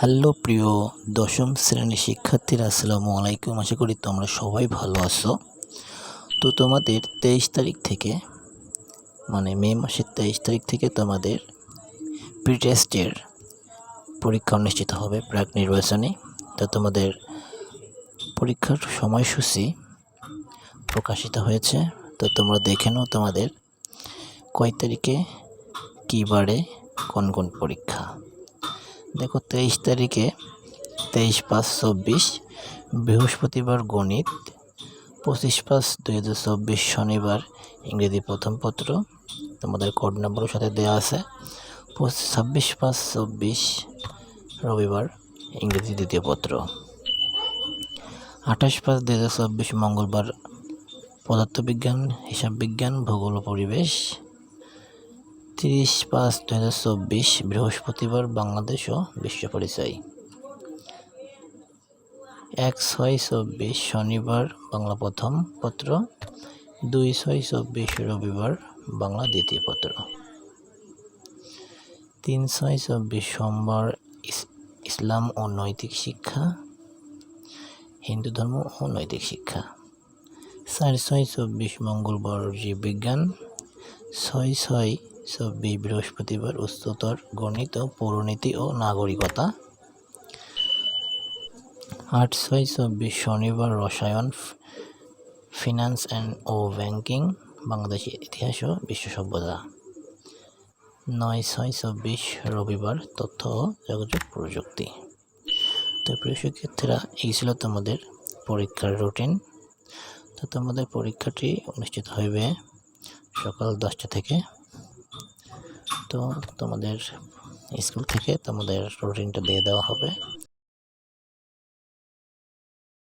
Hello প্রিয় দশম শ্রেণির শিক্ষার্থীরা, আসসালামু আলাইকুম। আশা করি তোমরা সবাই ভালো আছো। তো তোমাদের তেইশ তারিখ থেকে মানে মে মাসের তেইশ তারিখ থেকে তোমাদের প্রি টেস্টের পরীক্ষা অনুষ্ঠিত হবে প্রাক নির্বাচনী। তো তোমাদের পরীক্ষার সময়সূচি প্রকাশিত হয়েছে। তো তোমরা দেখে নাও তোমাদের কয় তারিখে, কী বারে, কোন কোন পরীক্ষা। দেখো তেইশ তারিখে, তেইশ পাঁচ চব্বিশ, বৃহস্পতিবার গণিত, পঁচিশ পাঁচ দুই হাজার চব্বিশ শনিবার ইংরেজি প্রথম পত্র, তোমাদের কোড নম্বরের সাথে দেওয়া আছে। ছাব্বিশ পাঁচ চব্বিশ রবিবার ইংরেজি দ্বিতীয় পত্র। আঠাশ পাঁচ দুই হাজার চব্বিশ মঙ্গলবার পদার্থবিজ্ঞান হিসাব বিজ্ঞান ভূগোল পরিবেশ। তিরিশ পাঁচ দু হাজার চব্বিশ বৃহস্পতিবার বাংলাদেশ ও বিশ্ব পরিচয়। এক ছয় চব্বিশ শনিবার বাংলা প্রথম পত্র, দুই ছয় চব্বিশ রবিবার বাংলা দ্বিতীয় পত্র। তিন ছয় চব্বিশ সোমবার ইস- ইসলাম ও নৈতিক শিক্ষা, হিন্দু ধর্ম ও নৈতিক শিক্ষা। চার ছয় চব্বিশ মঙ্গলবার জীববিজ্ঞান ছয় ছয় চব্বিশ বৃহস্পতিবার উচ্চতর গণিত ও পৌরনীতি ও নাগরিকতা। আট ছয় চব্বিশ শনিবার রসায়ন ফিনান্স অ্যান্ড ও ব্যাংকিং, বাংলাদেশের ইতিহাস ও বিশ্ব সভ্যতা। নয় ছয় চব্বিশ রবিবার তথ্য ও যোগাযোগ প্রযুক্তি। তো প্রিয় শিক্ষার্থীরা, এই ছিল তোমাদের পরীক্ষার রুটিন তো তোমাদের পরীক্ষাটি অনুষ্ঠিত হবে সকাল দশটা থেকে। তো তোমাদের স্কুল থেকে তোমাদের রুটিনটা দিয়ে দেওয়া হবে।